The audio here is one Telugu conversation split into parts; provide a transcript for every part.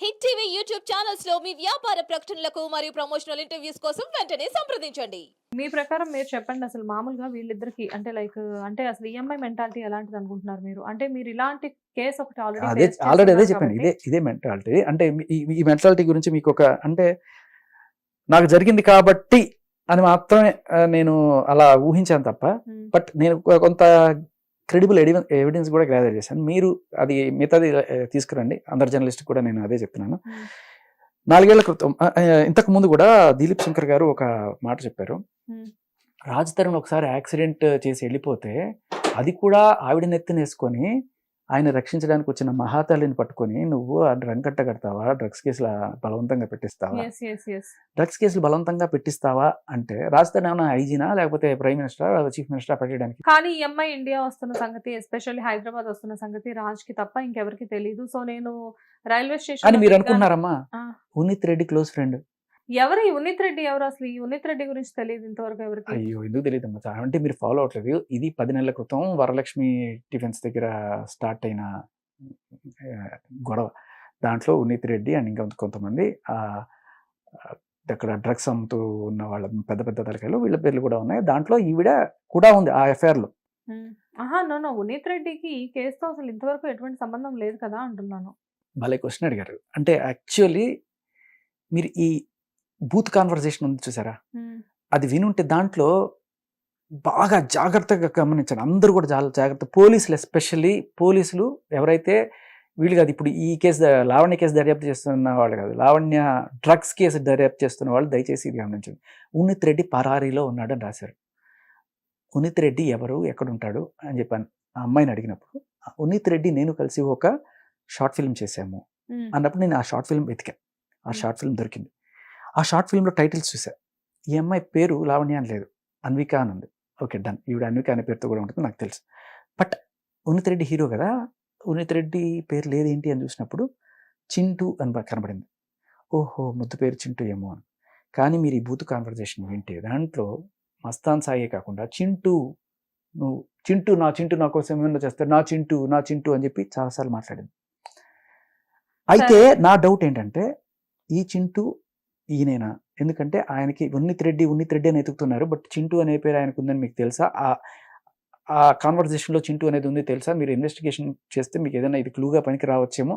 హిట్ టీవీ యూట్యూబ్ ఛానల్స్లో మీ వ్యాపార ప్రకటనలకు మరియు ప్రమోషనల్ ఇంటర్వ్యూస్ కోసం వెంటనే సంప్రదించండి. మీ ప్రకారం మీరు చెప్పండి అసలు మామూలుగా వీళ్ళిద్దరికి అంటే లైక్ అంటే అసలు E ఈఎంఐ మెంటాలిటీ ఎలాంటిది అనుకుంటున్నారు మీరు? అంటే మీరు ఇలాంటి కేసు ఒకటి అదే ఆల్రెడీ ఆల్రెడీ అదే చెప్పాను ఇదే ఇదే మెంటాలిటీ. అంటే ఈ- ఈ మెంటాలిటీ గురించి మీకు ఒక అంటే నాకు జరిగింది కాబట్టి అని మాత్రమే ఆ, నేను అలా ఊహించాను తప్ప బట్ నేను కొ- కొంత క్రెడిబుల్ ఎవిడెన్స్ కూడా గ్యాదర్ చేశాను. మీరు అది మిగతాది తీసుకురండి. అందరు జర్నలిస్ట్ కూడా నేను అదే చెప్తున్నాను. నాలుగేళ్ళ క్రితం ఇంతకు ముందు కూడా దిలీప్ శంకర్ గారు ఒక మాట చెప్పారు. రాజ్ తరుణ్ ఒకసారి యాక్సిడెంట్ చేసి వెళ్ళిపోతే అది కూడా ఆవిడ నెత్తినేసుకొని ఆయన రక్షించడానికి వచ్చిన మహాతల్లిని పట్టుకొని నువ్వు ఆ రంకట్ట కడతావా డ్రగ్స్ కేసులు బలవంతంగా పెట్టిస్తావా? డ్రగ్స్ కేసులు బలవంతంగా పెట్టిస్తావా అంటే రాజ్ తరుణ్ ఏమైనా ఐజీనా లేకపోతే ప్రైమ్ మినిస్టర్ చీఫ్ మినిస్టర్ పెట్టడానికి కానీ ఈఎంఐ ఇండియా వస్తున్న సంగతి ఎస్పెషల్లీ హైదరాబాద్ వస్తున్న సంగతి రాజ్కి తప్ప ఇంకెవరికి తెలియదు సో నేను రైల్వే స్టేషన్ అని మీరు అనుకుంటున్నారమ్మా ఆ. Unith Reddy close friend. ఎవరు ఈ ఉన్నిత్ రెడ్డి ఎవరు అసలు? ఈ ఉన్నిత్ రెడ్డి గురించి తెలియదు ఇంతవరకు ఎవరికి? అయ్యో ఎందుకు తెలియదు అమ్మా అంటే మీరు ఫాలో అవట్లేదు. ఇది పది నెలల క్రితం వరలక్ష్మి టిఫిన్స్ దగ్గర స్టార్ట్ అయిన గొడవ. దాంట్లో ఉన్నిత్ రెడ్డి అండ్ ఇంకా కొంతమంది అక్కడ డ్రగ్స్ అమ్ముతూ ఉన్న వాళ్ళ పెద్ద పెద్ద తలకాయలు వీళ్ళ పేర్లు కూడా ఉన్నాయి. దాంట్లో ఈవిడ కూడా ఉంది ఆ ఎఫ్ఐఆర్లో ఉమ్. ఆహా నో నో. ఉన్నిత్ రెడ్డికి ఈ కేసుతో అసలు ఇంతవరకు ఎటువంటి సంబంధం లేదు కదా అంటున్నాను. భలే క్వశ్చన్ అడిగారు. అంటే యాక్చువల్లీ మీరు ఈ బూత్ కాన్వర్జేషన్ ఉంది చూసారా. అది వినుంటే దాంట్లో బాగా జాగ్రత్తగా గమనించండి. అందరూ కూడా చాలా జాగ్రత్త. పోలీసులు ఎస్పెషల్లీ పోలీసులు ఎవరైతే వీళ్ళు కాదు ఇప్పుడు ఈ కేసు లావణ్య కేసు దర్యాప్తు చేస్తున్న వాళ్ళు కాదు లావణ్య డ్రగ్స్ కేసు దర్యాప్తు చేస్తున్న వాళ్ళు దయచేసి ఇది గమనించండి. ఉన్నిత్ రెడ్డి పరారీలో ఉన్నాడు అని రాశారు. ఉన్నిత్ రెడ్డి ఎవరు ఎక్కడ ఉంటాడు అని చెప్పాను. ఆ అమ్మాయిని అడిగినప్పుడు "ఆ ఉన్నిత్ రెడ్డి నేను కలిసి ఒక షార్ట్ ఫిల్మ్ చేశాము. అన్నప్పుడు నేను ఆ షార్ట్ ఫిల్మ్ వెతికాను. ఆ. షార్ట్ ఫిల్మ్ దొరికింది. ఆ షార్ట్ ఫిల్మ్లో టైటిల్స్ చూసా. ఈ అమ్మాయి పేరు లావణ్య అని లేదు. అన్విక అని ఉంది. Okay done. ఈవిడ అన్విక అనే పేరుతో కూడా ఉంటుంది నాకు తెలుసు. బట్ ఉన్నిత్ రెడ్డి హీరో కదా ఉన్నిత్ రెడ్డి పేరు లేదేంటి అని చూసినప్పుడు చింటూ అని కనబడింది. ఓహో ముద్దు పేరు చింటూ ఏమో అని. కానీ మీరు ఈ బూత్ కాన్వర్జేషన్ వింటే దాంట్లో మస్తాన్ సాయే కాకుండా చింటూ నువ్వు చింటూ నా చింటూ నా కోసం ఏమన్నా చేస్తారు? నా చింటూ నా చింటూ అని చెప్పి చాలాసార్లు మాట్లాడింది. అయితే నా డౌట్ ఏంటంటే ఈ చింటూ ఈయనేనా? ఎందుకంటే ఆయనకి ఉన్నిత్ రెడ్డి ఉన్నిత్ రెడ్డి అని ఎతుకుతున్నారు. బట్ చింటూ అనే పేరు ఆయనకు ఉందని మీకు తెలుసా? ఆ ఆ కాన్వర్జేషన్లో చింటూ అనేది ఉంది తెలుసా? మీరు ఇన్వెస్టిగేషన్ చేస్తే మీకు ఏదైనా ఇది క్లూగా పనికి రావచ్చేమో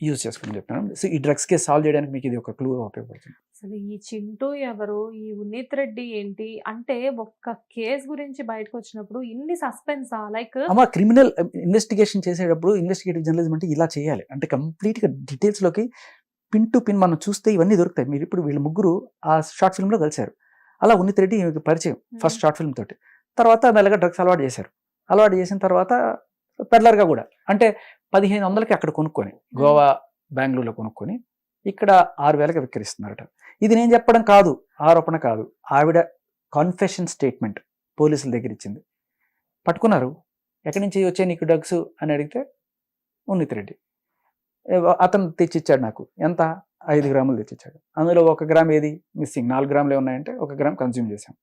యూజ్ చేసుకుని చెప్తాను సో ఈ డ్రగ్స్ కేసు సాల్వ్ చేయడానికి మీకు ఇది ఒక క్లూగా ఉపయోగపడుతుంది. అసలు ఈ చింటూ ఎవరు? ఈ ఉన్నిత్ రెడ్డి ఏంటి? అంటే ఒక్క కేసు గురించి బయటకు వచ్చినప్పుడు ఇన్ని సస్పెన్సా లైక్ అమ్మ క్రిమినల్ ఇన్వెస్టిగేషన్ చేసేటప్పుడు ఇన్వెస్టిగేటివ్ జర్నలిజం అంటే ఇలా చేయాలి. అంటే కంప్లీట్గా డీటెయిల్స్లోకి పిన్ టు పిన్ మనం చూస్తే ఇవన్నీ దొరుకుతాయి. మీరు ఇప్పుడు వీళ్ళు ముగ్గురు ఆ షార్ట్ ఫిల్మ్లో కలిశారు. అలా ఉన్నిత్ రెడ్డి పరిచయం ఫస్ట్ షార్ట్ ఫిల్మ్ తోటి. తర్వాత మెల్లగా డ్రగ్స్ అలవాటు చేశారు. అలవాటు చేసిన తర్వాత పెడ్లర్గా కూడా. అంటే పదిహేను వందలకి అక్కడ కొనుక్కొని గోవా బెంగళూరులో కొనుక్కొని ఇక్కడ ఆరు వేలకి విక్రయిస్తున్నారట. ఇది నేను చెప్పడం కాదు ఆరోపణ కాదు. ఆవిడ కాన్ఫెషన్ స్టేట్మెంట్ పోలీసుల దగ్గర ఇచ్చింది. పట్టుకున్నారు. ఎక్కడి నుంచి వచ్చాయి నీకు డ్రగ్స్ అని అడిగితే ఉన్నిత్ రెడ్డి. అతను తెచ్చిచ్చాడు నాకు. ఎంత? ఐదు గ్రాములు తెచ్చిచ్చాడు. అందులో ఒక గ్రామ్ ఏది? మిస్సింగ్. నాలుగు గ్రాములు ఉన్నాయంటే ఒక గ్రామ్ కన్జ్యూమ్ చేశాం.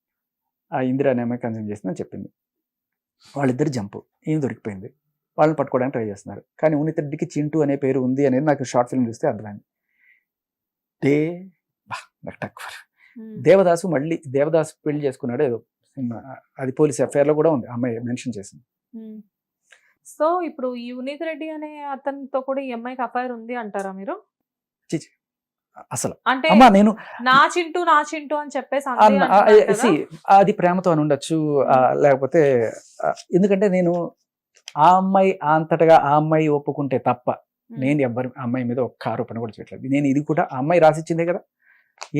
ఆ ఇందిరా అనే అమ్మాయి కన్జ్యూమ్ చేసిందని చెప్పింది. వాళ్ళిద్దరు జంపు. ఏం దొరికిపోయింది? వాళ్ళని పట్టుకోవడానికి ట్రై చేస్తున్నారు. కానీ ఉన్నిత్ రెడ్డికి చింటూ అనే పేరు ఉంది అనేది నాకు షార్ట్ ఫిల్మ్ చూస్తే అర్థమైంది. నాకు తక్కువ దేవదాసు మళ్ళీ దేవదాసు పెళ్ళి చేసుకున్నాడు. ఏదో సినిమా అది పోలీస్ ఎఫ్ఐఆర్లో కూడా ఉంది. అమ్మాయి మెన్షన్ చేసింది. సో ఇప్పుడు ఈ ఉన్నిత్ రెడ్డి అనే అతనితో కూడా ఈ అమ్మాయికి అఫైర్ ఉంది అంటారా మీరు? అసలు. అంటే నేను నా చింటూ నా చింటూ అని చెప్పేసి అది ప్రేమతో అని ఉండొచ్చు లేకపోతే ఎందుకంటే నేను ఆ అమ్మాయి అంతటగా ఆ అమ్మాయి ఒప్పుకుంటే తప్ప. నేను ఎవ్వరి అమ్మాయి మీద ఒక్క ఆరోపణ కూడా చేయట్లేదు. నేను ఇది కూడా ఆ అమ్మాయి రాసిచ్చిందే కదా.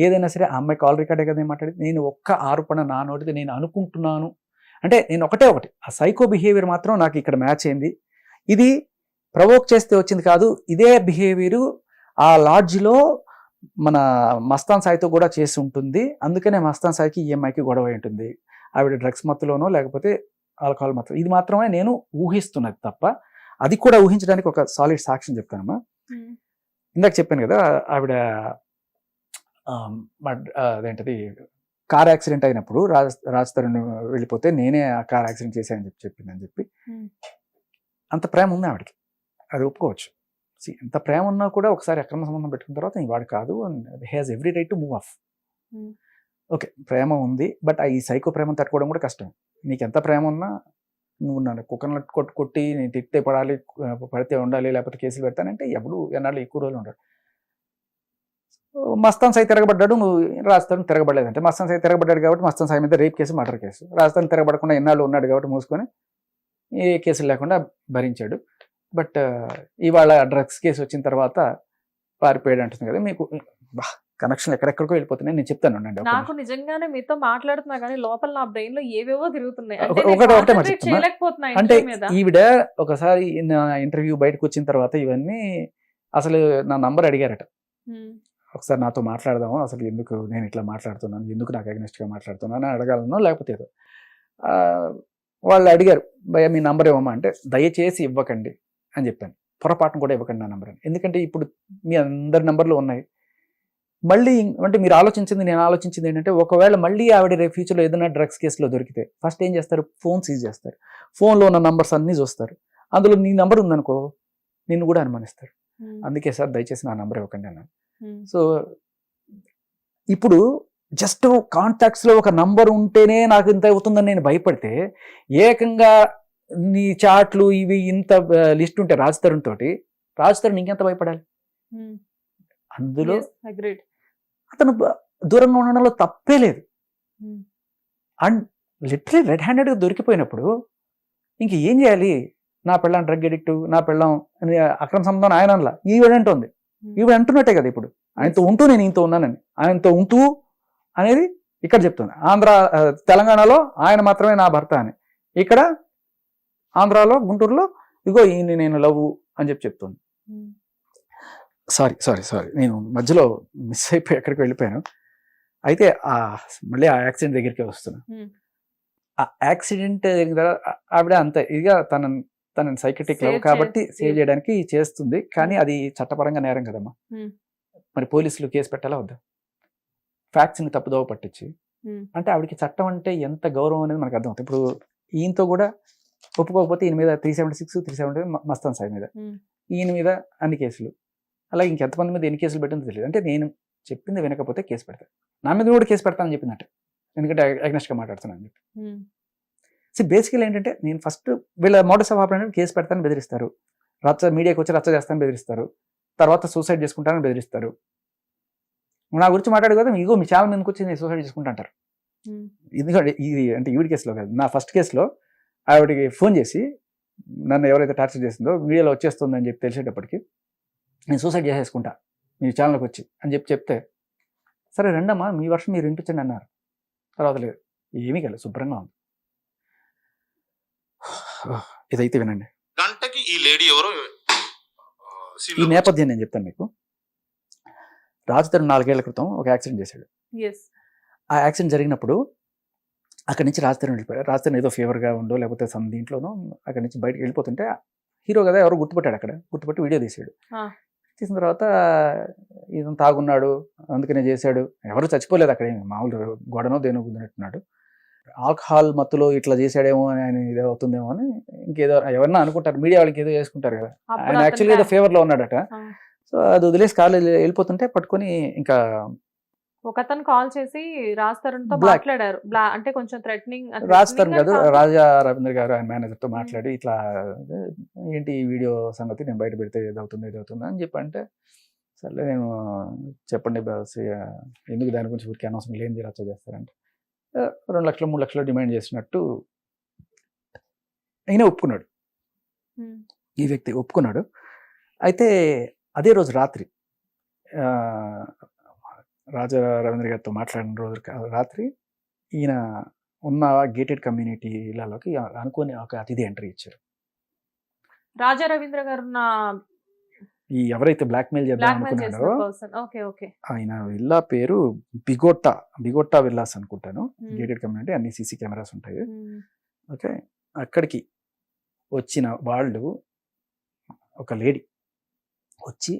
ఏదైనా సరే ఆ అమ్మాయి కాల్ రికార్డే కదా నేను మాట్లాడేది. నేను ఒక్క ఆరోపణ నా నోటిది నేను అనుకుంటున్నాను అంటే నేను ఒకటే ఒకటి ఆ సైకో బిహేవియర్ మాత్రం నాకు ఇక్కడ మ్యాచ్ అయింది. ఇది ప్రవోక్ చేస్తే వచ్చింది కాదు ఇదే బిహేవియర్ ఆ లాడ్జ్లో మన మస్తాన్ సాయితో కూడా చేసి ఉంటుంది. అందుకనే మస్తాన్ సాయికి ఈఎంఐకి గొడవ అయి ఉంటుంది. ఆవిడ డ్రగ్స్ మత్తులోనో లేకపోతే ఆల్కహాల్ మత్తు ఇది మాత్రమే నేను ఊహిస్తున్నది తప్ప అది కూడా ఊహించడానికి ఒక సాలిడ్ సాక్ష్యం చెప్తానమ్మా. ఇందాక చెప్పాను కదా ఆవిడ అదేంటది? కార్ యాక్సిడెంట్ అయినప్పుడు రాజ్ రాజ్ తరుణ్ వెళ్ళిపోతే నేనే ఆ కార్ యాక్సిడెంట్ చేశానని చెప్పి చెప్పిందని చెప్పి. అంత ప్రేమ ఉంది ఆవిడకి. అది ఒప్పుకోవచ్చు. ఎంత ప్రేమ ఉన్నా కూడా ఒకసారి అక్రమ సంబంధం పెట్టుకున్న తర్వాత "ఈ వాడు కాదు has every right to move off. Okay ప్రేమ ఉంది బట్ ఈ సైకో ప్రేమను తట్టుకోవడం కూడా కష్టం. నీకు ఎంత ప్రేమ ఉన్నా నువ్వు నన్ను కుక్కను కొట్టి కొట్టి నేను తిట్టే పడాలి ఆ, పడితే ఉండాలి లేకపోతే కేసులు పెడతానంటే ఎప్పుడు ఎన్నాళ్ళు ఎక్కువ రోజులు ఉండడు మస్తాన్ సాయి తిరగబడ్డాడు నువ్వు రాజస్థాన్ తిరగబడలేదంటే మస్తాన్ సాయి తిరగబడ్డాడు కాబట్టి మస్తాన్ సాయి మీద rape case murder case. Rajasthan తిరగబడకుండా ఎన్నాళ్ళు ఉన్నాడు కాబట్టి మూసుకొని ఏ కేసులు లేకుండా భరించాడు. బట్ ఇవాళ డ్రగ్స్ కేసు వచ్చిన తర్వాత పారిపోయాడు అంటుంది కదా. మీకు కనెక్షన్ ఎక్కడెక్కడికో వెళ్ళిపోతున్నాయి. నేను చెప్తాను ఉండండి నాకు నిజంగానే మీతో మాట్లాడుతున్నా కానీ లోపల నా బ్రెయిన్లో ఏవేవో తిరుగుతున్నాయి. అంటే అంటే ఈవిడ ఒకసారి ఇంటర్వ్యూ బయటకు వచ్చిన తర్వాత ఇవన్నీ అసలు నా నంబర్ అడిగారట. ఒకసారి నాతో మాట్లాడదాము? అసలు ఎందుకు నేను ఇట్లా మాట్లాడుతున్నాను? ఎందుకు నాకు against గా మాట్లాడుతున్నాను? అని అడగాలను లేకపోతే ఏదో. వాళ్ళు అడిగారు భయ మీ నంబర్ ఇవ్వమా? అంటే దయచేసి ఇవ్వకండి అని చెప్పాను. పొరపాటును కూడా ఇవ్వకండి నా నంబర్ అని. ఎందుకంటే ఇప్పుడు మీ అందరి నంబర్లు ఉన్నాయి. మళ్ళీ అంటే మీరు ఆలోచించింది నేను ఆలోచించింది ఏంటంటే ఒకవేళ మళ్ళీ ఆవిడ రేపు ఫ్యూచర్లో ఏదైనా డ్రగ్స్ కేసులో దొరికితే ఫస్ట్ ఏం చేస్తారు? ఫోన్ సీజ్ చేస్తారు. ఫోన్లో ఉన్న నంబర్స్ అన్నీ చూస్తారు. అందులో నీ నంబర్ ఉందనుకో నిన్ను కూడా అనుమానిస్తారు. అందుకే సార్ దయచేసి నా నంబర్ ఇవ్వకండి అన్నాను. సో ఇప్పుడు జస్ట్ కాంటాక్ట్స్లో ఒక నంబర్ ఉంటేనే నాకు ఇంత అవుతుందని నేను భయపడితే ఏకంగా నీ చాట్లు ఇవి ఇంత లిస్ట్ ఉంటే రాజ్ తరుణ్ తోటి రాజ్ తరుణ్ ఇంకెంత భయపడాలి. అందులో. అతను దూరంగా ఉండడంలో తప్పే లేదు. అండ్ లిటరలీ రెడ్ హ్యాండెడ్గా దొరికిపోయినప్పుడు ఇంక ఏం చేయాలి నా పెళ్ళం డ్రగ్ ఎడిక్ట్ నా పెళ్ళం అని అక్రమ సంబంధం ఆయన అనలా ఈవిడ Hmm. ఈవిడ అంటున్నట్టే కదా ఇప్పుడు. ఆయనతో ఉంటూ నేను ఇంత ఉన్నానని. ఆయనతో ఉంటూ అనేది ఇక్కడ చెప్తుంది ఆంధ్ర తెలంగాణలో ఆయన మాత్రమే నా భర్త అని. ఇక్కడ ఆంధ్రాలో గుంటూరులో ఇగో ఈయన నేను లవ్ అని చెప్పి చెప్తుంది. Um, sorry sorry sorry. నేను మధ్యలో మిస్ అయిపోయి ఎక్కడికి వెళ్ళిపోయాను. అయితే ఆ మళ్ళీ ఆ యాక్సిడెంట్ దగ్గరికి వస్తున్నా. Hmm. ఆ యాక్సిడెంట్ జరిగిన తర్వాత ఆవిడ అంతే. ఇదిగా తన తన సైకెటిక్ లవ్ కాబట్టి సేవ్ చేయడానికి చేస్తుంది. కానీ అది చట్టపరంగా నేరం కదమ్మా. మరి పోలీసులు కేసు పెట్టాలా వద్దా? ఫ్యాక్ట్స్ని తప్పుదోవ పట్టించి. అంటే ఆవిడకి చట్టం అంటే ఎంత గౌరవం అనేది మనకు అర్థమవుతుంది. ఇప్పుడు ఈయనతో కూడా ఒప్పుకోకపోతే ఈయన మీద three seventy six three seventy Mastan Sai మీద. ఈయన మీద అన్ని కేసులు. అలాగే ఇంకెంతమంది మీద ఎన్ని కేసులు పెట్టిందో తెలియదు. అంటే నేను చెప్పింది వినకపోతే కేసు పెడతాను నా మీద కూడా కేసు పెడతానని చెప్పిందంటే. ఎందుకంటే అగ్నెస్ట్గా మాట్లాడుతున్నాను అని చెప్పి. సో బేసికల్ ఏంటంటే నేను ఫస్ట్ వీళ్ళ ఆఫ్ ఆపరేషన్ కేసు పెడతానని బెదిరిస్తారు. రచ్చ మీడియాకి వచ్చి రచ్చ చేస్తానని బెదిరిస్తారు. తర్వాత సూసైడ్ చేసుకుంటానని బెదిరిస్తారు. నా గురించి మాట్లాడు కదా ఇగో మీ ఛానల్ మీదకి వచ్చి నేను సూసైడ్ చేసుకుంటా అంటారు ఉమ్, ఎందుకంటే ఇది అంటే ఈవిడ కేసులో కాదు నా ఫస్ట్ కేసులో ఆవిడకి ఫోన్ చేసి నన్ను ఎవరైతే టార్చర్ చేసిందో వీడియోలో వచ్చేస్తుంది అని చెప్పి తెలిసేటప్పటికి నేను సూసైడ్ చేసేసుకుంటా మీ ఛానల్కి వచ్చి అని చెప్పి చెప్తే సరే రండమ్మా మీ వర్షం మీరు వినిపించండి అన్నారు. తర్వాత లేదు ఏమీ కాలేదు శుభ్రంగా ఉంది. ఇదైతే వినండి. గంటకి ఈ లేడీ ఎవరో ఈ నేపథ్యం నేను చెప్తాను మీకు. రాజుతరు నాలుగేళ్ళ క్రితం ఒక యాక్సిడెంట్ చేశాడు. Yes. ఆ యాక్సిడెంట్ జరిగినప్పుడు అక్కడి నుంచి రాజధాని వెళ్ళిపోయాడు. రాజధాని ఏదో ఫీవర్గా ఉండో లేకపోతే సమ్ దీంట్లోనో అక్కడి నుంచి బయటకు వెళ్ళిపోతుంటే హీరో కదా ఎవరు గుర్తుపట్టాడు అక్కడ. గుర్తుపట్టి వీడియో తీసాడు ఆ. తీసిన తర్వాత ఇతను తాగున్నాడు అందుకనే చేశాడు. ఎవరు చచ్చిపోలేదు అక్కడ ఏమి. మామూలు గొడనో దేనో గుద్దినట్టున్నాడు ఆల్కహాల్ మత్తులో ఇట్లా చేశాడేమో అని ఆయన ఇదే అవుతుందేమో అని ఇంకేదో ఎవరన్నా అనుకుంటారు. మీడియా వాళ్ళకి ఏదో చేసుకుంటారు కదా. ఆయన అతను యాక్చువల్గా ఏదో ఫేవర్లో ఉన్నాడట. ఆ. సో అది వదిలేసి కాలు వెళ్ళిపోతుంటే పట్టుకొని ఇంకా ఒక అతను కాల్ చేసి రాజ్ తరుణ్తో. మాట్లాడారు. అంటే కొంచెం థ్రెటనింగ్ రాజ్ తరుణ్ కాదు రాజా రవీంద్ర గారు ఆయన మేనేజర్తో మాట్లాడి ఇట్లా ఏంటి ఈ వీడియో సంగతి? నేను బయట పెడితే ఏదవుతుంది ఏదవుతుంది? అని చెప్పి అంటే సర్లే నేను చెప్పండి బాస్ ఎందుకు దాని గురించి ఊరికి అనవసరం లేని చేస్తారంటే. "ఆ, రెండు లక్షలు మూడు లక్షలు డిమాండ్ చేసినట్టు ఈయన ఒప్పుకున్నాడు. ఈ వ్యక్తి ఒప్పుకున్నాడు. అయితే అదే రోజు రాత్రి రాజా రవీంద్ర గారితో మాట్లాడిన రోజు రాత్రి ఈయన ఉన్న గేటెడ్ కమ్యూనిటీలలోకి అనుకోని ఒక అతిథి ఎంట్రీ ఇచ్చారు. రాజా రవీంద్ర గారు ఈ ఎవరైతే బ్లాక్మెయిల్ చేద్దాం బ్లాక్ మెయిల్ చేసిన అనుకున్నాడో పర్సన్ ఓకే ఓకే ఆయన విల్లా పేరు బిగోట్టా బిగోట్టా విల్లాస్ అనుకుంటాను. గేటెడ్ కమ్యూనిటీ అన్ని సీసీ కెమెరాస్ ఉంటాయి. ఓకే? అక్కడికి వచ్చిన వాళ్ళు ఒక లేడీ వచ్చి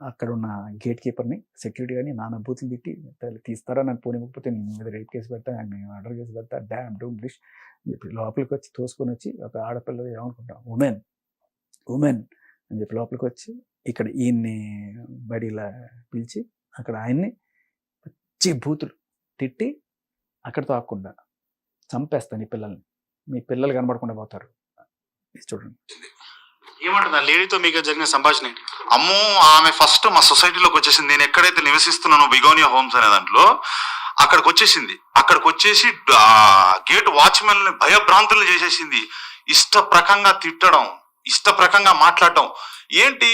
అక్కడ ఉన్న గేట్ కీపర్ని సెక్యూరిటీ కానీ నాన్న బూతులు తిట్టి "తల్లి తీస్తారా? నన్ను పోనివ్వకపోతే నేను మీద రేప్ కేసు పెడతా నేను ఆర్డర్ కేసు పెడతా డ్యామ్ డూమ్ డిష్ చెప్పి లోపలికి వచ్చి తోసుకొని వచ్చి ఒక ఆడపిల్ల ఏమనుకుంటాం ఉమెన్ ఉమెన్ అని చెప్పి లోపలికి వచ్చి ఇక్కడ ఈయన్ని బడిలా పిలిచి అక్కడ ఆయన్ని పచ్చి బూతులు తిట్టి అక్కడితో ఆకుండా చంపేస్తాను ఈ పిల్లల్ని. మీ పిల్లలు కనబడకుండా పోతారు. చూడండి. ఏమంటుంది ఆ లేడీతో మీకు జరిగిన సంభాషణ ఏంటి? అమ్మో ఆమె ఫస్ట్ మా సొసైటీలోకి వచ్చేసింది. నేను ఎక్కడైతే నివసిస్తున్నానో బిగోనియా హోమ్స్ అనే దాంట్లో అక్కడికి వచ్చేసింది అక్కడికి వచ్చేసి గేట్ వాచ్మెన్ భయభ్రాంతులు చేసేసింది. ఇష్టప్రకంగా తిట్టడం. ఇష్టప్రకంగా మాట్లాడటం ఏంటి?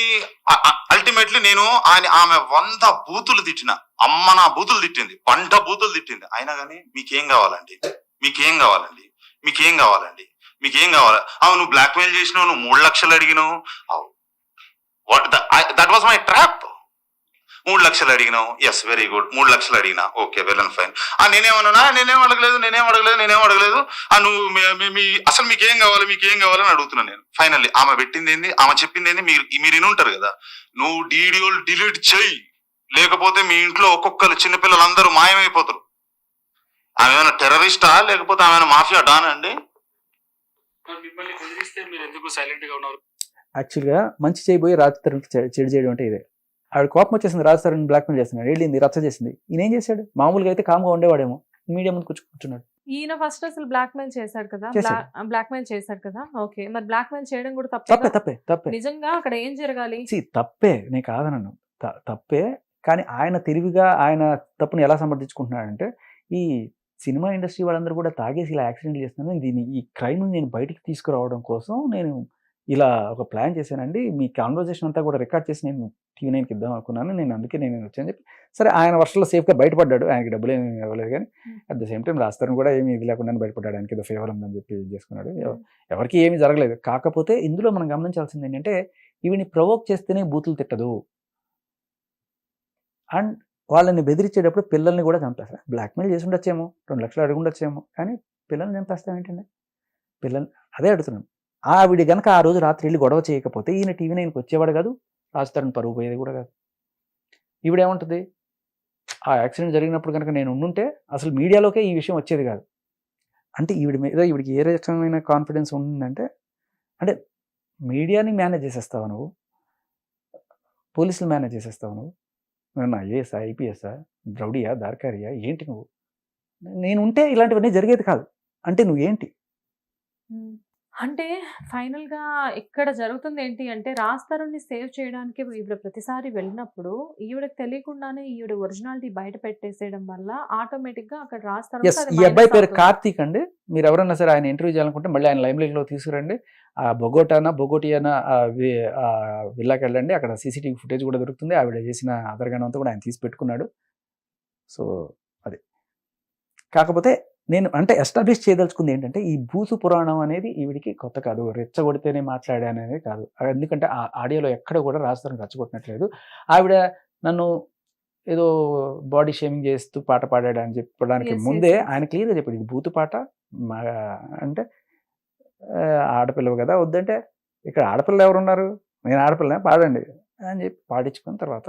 అల్టిమేట్లీ నేను ఆయన ఆమె వంద బూతులు తిట్టిన. అమ్మ నా బూతులు తిట్టింది. పంట బూతులు తిట్టింది. అయినా కానీ మీకేం కావాలండి? మీకేం కావాలండి? మీకేం కావాలండి? మీకేం కావాలి అవును నువ్వు బ్లాక్మెయిల్ చేసినావు నువ్వు మూడు లక్షలు అడిగినావు. దట్ వాస్ మై ట్రాప్ మూడు లక్షలు అడిగినావు ఎస్ వెరీ గుడ్ మూడు లక్షలు అడిగినా ఓకే వెల్ అండ్ ఫైన్ ఆ నేనేమన్నా నేనేం అడగలేదు నేనేం అడగలేదు నేనేం అడగలేదు. ఆ నువ్వు మీ- అసలు మీకేం కావాలి మీకేం కావాలని అడుగుతున్నాను నేను. ఫైనల్లీ ఆమె పెట్టింది ఏంది? ఆమె చెప్పింది ఏంది? మీరు మీరు విని ఉంటారు కదా. నువ్వు డీడియోలు డిలీట్ చెయ్యి. లేకపోతే మీ ఇంట్లో ఒక్కొక్కరు చిన్నపిల్లలందరూ మాయమైపోతారు. ఆమె ఏమైనా టెర్రరిస్టా? లేకపోతే ఆమె ఏమైనా మాఫియా డానా అండి మిమ్మల్ని మీరు ఎందుకు సైలెంట్గా ఉన్నారు? యాక్చువల్గా మంచి చేయబోయి చె- చెడు చేయడం అంటే ఇదే. ఆవిడ కోపం వచ్చేసింది రాజతరుణ్ బ్లాక్మెయిల్ చేస్తున్నాడు. వెళ్ళింది రచ్చ చేసింది. ఈయన ఏం చేశాడు? మామూలుగా అయితే కామ్గా ఉండేవాడేమో. మీడియా ముందు కూర్చు- కూర్చున్నాడు. ఈయన ఫస్ట్ అసలు బ్లాక్మెయిల్ చేశాడు కదా. బ్లాక్మెయిల్ చేశాడు కదా? ఓకే. మరి బ్లాక్మెయిల్ చేయడం కూడా తప్పే తప్పే తప్పే తప్పే. నిజంగా అక్కడ ఏం జరగాలి? తప్పే. నేను కాదనను. తప్పే. కానీ ఆయన తెలివిగా ఆయన తప్పుని ఎలా సమర్థించుకుంటున్నాడంటే ఈ సినిమా ఇండస్ట్రీ వాళ్ళందరూ కూడా తాగేసి ఇలా యాక్సిడెంట్ చేస్తున్నాను దీన్ని ఈ క్రైమ్ నేను బయటికి తీసుకురావడం కోసం నేను ఇలా ఒక ప్లాన్ చేశానండి. మీ కాన్వర్జేషన్ అంతా కూడా రికార్డ్ చేసి నేను టీవీ నైన్కి ఇద్దాం అనుకున్నాను. నేను అందుకే నేను వచ్చాను చెప్పి సరే ఆయన వర్షంలో సేఫ్గా బయటపడ్డాడు. ఆయనకి డబ్బులు ఏమి ఇవ్వలేదు కానీ అట్ ద సేమ్ టైం రాస్తాను కూడా ఏమీ ఇది లేకుండా బయటపడ్డాడు ఆయనకి ఏదో ఫేవర్ ఉందని చెప్పి చేసుకున్నాడు. ఎవ- ఎవరికి ఏమీ జరగలేదు. కాకపోతే ఇందులో మనం గమనించాల్సింది ఏంటంటే ఈవిని ప్రవోక్ చేస్తేనే బూతులు తిట్టదు. అండ్ వాళ్ళని బెదిరించేటప్పుడు పిల్లల్ని కూడా చంపేస్తారు. బ్లాక్మెయిల్ చేసి ఉండొచ్చేమో రెండు లక్షలు అడిగి ఉండొచ్చేమో కానీ పిల్లల్ని చంపేస్తాం ఏంటండి? పిల్లల్ని అదే అడుగుతున్నాను. ఆవిడ గనక ఆ రోజు రాత్రి వెళ్ళి గొడవ చేయకపోతే ఈయన టీవీ నైన్కి వచ్చేవాడు కాదు. రాజధాని పరుగు పోయేది కూడా కాదు. ఈవిడేమంటుంది ఆ యాక్సిడెంట్ జరిగినప్పుడు కనుక నేను ఉండుంటే అసలు మీడియాలోకే ఈ విషయం వచ్చేది కాదు. అంటే ఈవిడ మీద ఈవిడికి ఏ రకమైన కాన్ఫిడెన్స్ ఉందంటే అంటే మీడియాని మేనేజ్ చేసేస్తావు నువ్వు? పోలీసులు మేనేజ్ చేసేస్తావు నువ్వు? ఏమన్నా ఐఏఎస్ఆ ఐపీఎస్ఆ ద్రౌడియా దార్కారియా ఏంటి నువ్వు? నేను ఉంటే ఇలాంటివన్నీ జరిగేది కాదు. అంటే నువ్వేంటి? అంటే ఫైనల్గా ఇక్కడ జరుగుతుంది ఏంటి అంటే రాస్తారుని సేవ్ చేయడానికి ఈవిడ ప్రతిసారి వెళ్ళినప్పుడు ఈవిడకి తెలియకుండానే ఈవిడ ఒరిజినాలిటీ బయట పెట్టేసేయడం వల్ల ఆటోమేటిక్గా అక్కడ రాస్తారు ఈ అబ్బాయి పేరు కార్తీక్ అండి. మీరు ఎవరన్నా సరే ఆయన ఇంటర్వ్యూ చేయాలనుకుంటే మళ్ళీ ఆయన లైమ్లో తీసుకురండి. ఆ బొగోటానా బొగోటియానా విల్లాకి వెళ్ళండి. అక్కడ సీసీటీవీ ఫుటేజ్ కూడా దొరుకుతుంది. ఆవిడ చేసిన ఆధారగానం అంతా కూడా ఆయన తీసి పెట్టుకున్నాడు. సో అది. కాకపోతే నేను అంటే ఎస్టాబ్లిష్ చేయదలుచుకుంది ఏంటంటే ఈ భూసు పురాణం అనేది ఈవిడికి కొత్త కాదు. రెచ్చగొడితేనే మాట్లాడాను అనేది కాదు. ఎందుకంటే ఆ ఆడియోలో ఎక్కడ కూడా రాస్తాను రెచ్చగొట్టినట్లేదు. ఆవిడ నన్ను ఏదో బాడీ షేమింగ్ చేస్తూ పాట పాడాడు అని చెప్పడానికి ముందే. ఆయన క్లియర్గా చెప్పాడు ఇది బూతు పాట మా అంటే ఆడపిల్లవు కదా వద్దంటే ఇక్కడ ఆడపిల్ల ఎవరు ఉన్నారు నేను ఆడపిల్ల పాడండి అని చెప్పి పాడించుకున్న తర్వాత